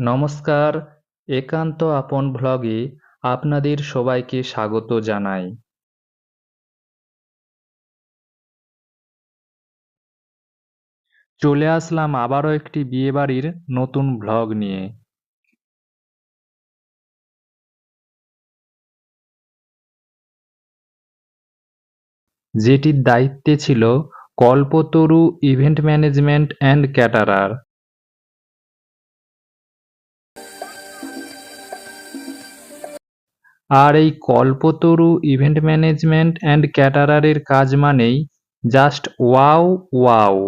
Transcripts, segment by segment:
নমস্কার, একান্ত আপন ভ্লগে আপনাদের সবাইকে স্বাগত জানাই। চলে আসলাম আবারও একটি বিয়েবাড়ির নতুন ভ্লগ নিয়ে। যেটির দায়িত্বে ছিল Kalpataru event management and caterer. আর এই কল্পতরু ইভেন্ট ম্যানেজমেন্ট অ্যান্ড ক্যাটারারের কাজ মানেই জাস্ট ওয়াও ওয়াও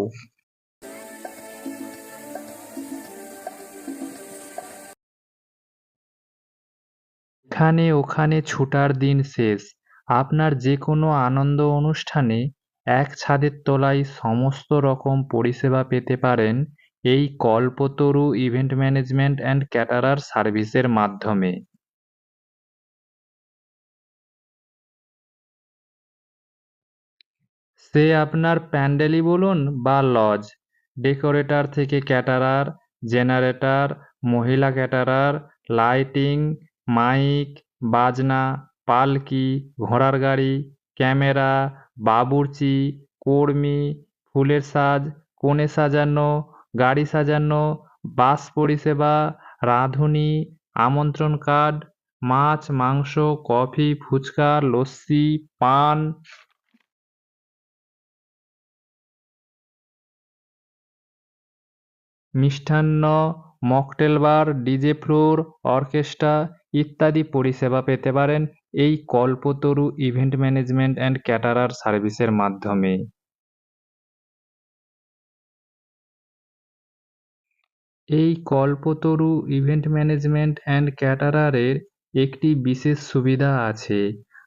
এখানে ওখানে ছুটার দিন শেষ। আপনার যে কোনো আনন্দ অনুষ্ঠানে এক ছাদের তলায় সমস্ত রকম পরিষেবা পেতে পারেন এই Kalpataru event management and caterer সার্ভিসের মাধ্যমে। সে আপনার প্যান্ডেলই বলুন বা লজ, ডেকোরেটর থেকে ক্যাটারার, জেনারেটর, মহিলা ক্যাটারার, লাইটিং, মাইক, বাজনা, পালকি, ঘোড়ার গাড়ি, ক্যামেরা, বাবুর্চি, কর্মী, ফুলের সাজ কনে সাজানো, গাড়ি সাজানো, বাস পরিষেবা, রাঁধুনি, আমন্ত্রণ কার্ড, মাছ, মাংস, কফি, ফুচকা, লস্যি, পান মিষ্টান্ন, mocktail bar, DJ floor, orchestra ইত্যাদি পরিষেবা পেতে পারেন এই Kalpataru event management and caterer সার্ভিসের মাধ্যমে। এই কল্পতরু ইভেন্ট ম্যানেজমেন্ট অ্যান্ড ক্যাটারারের একটি বিশেষ সুবিধা আছে।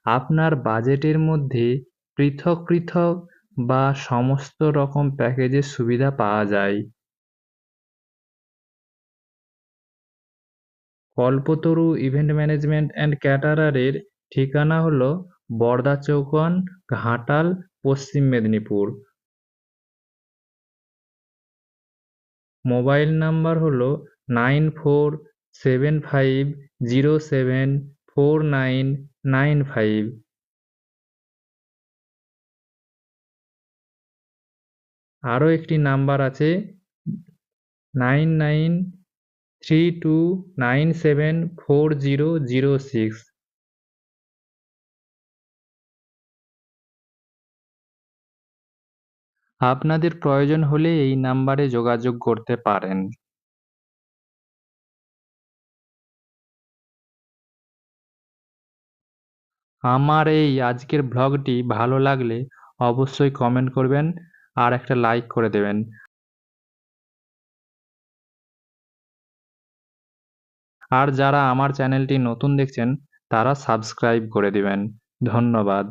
আপনার বাজেটের মধ্যে পৃথক পৃথক বা সমস্ত রকম প্যাকেজের সুবিধা পাওয়া যায়। কল্পতরু ইভেন্ট ম্যানেজমেন্ট অ্যান্ড ক্যাটারারের ঠিকানা হল বর্দা চৌকন, ঘাটাল, পশ্চিম মেদিনীপুর। মোবাইল নাম্বার হলো nine four seven five zero seven four nine nine five. আরও একটি নাম্বার আছে nine nine three two nine seven four zero zero six আপনাদের প্রয়োজন হলে এই নাম্বারে যোগাযোগ করতে পারেন। আমার এই আজকের ভ্লগটি ভালো লাগলে অবশ্যই কমেন্ট করবেন আর একটা লাইক করে দেবেন। আর যারা আমার চ্যানেলটি নতুন দেখছেন তারা সাবস্ক্রাইব করে দিবেন। ধন্যবাদ।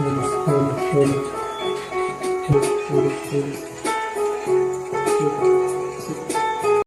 Thank you.